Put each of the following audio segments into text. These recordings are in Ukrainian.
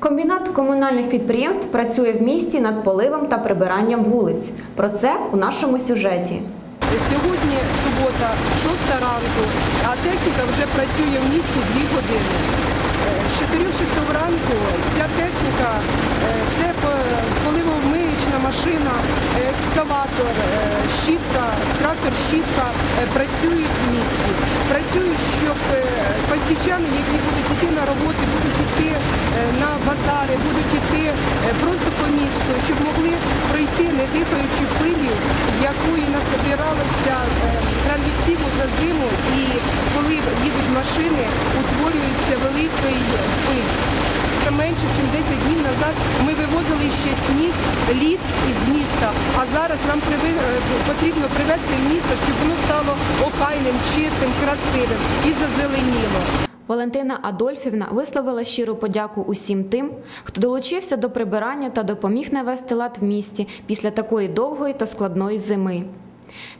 Комбінат комунальних підприємств працює в місті над поливом та прибиранням вулиць. Про це у нашому сюжеті. Сьогодні субота, 6 ранку, а техніка вже працює в місті 2 години. Е, З 4 часов ранку вся техніка, е, це поливомиючна машина, екскаватор, е, щітка, трактор-щітка працюють в місті. Працюють, щоб пасічани, які будуть йти на роботи, будуть йти базари, будуть йти е, просто по місту, щоб могли пройти, не дихаючи пилью, якої насобиралося е, традиційно за зиму, і коли їдуть машини, утворюється великий пиль. Менше, ніж 10 днів назад ми вивозили ще сніг, лід із міста, а зараз нам е, потрібно привезти в місто, щоб воно стало охайним, чистим, красивим і зазеленіло. Валентина Адольфівна висловила щиру подяку усім тим, хто долучився до прибирання та допоміг навести лад в місті після такої довгої та складної зими.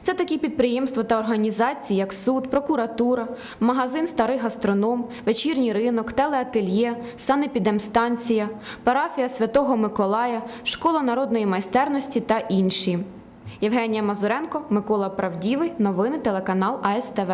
Це такі підприємства та організації, як суд, прокуратура, магазин Старий гастроном, вечірній ринок, телеательє, санепідемстанція, парафія Святого Миколая, школа народної майстерності та інші. Євгенія Мазуренко, Микола Правдівий, новини телеканал АСТВ.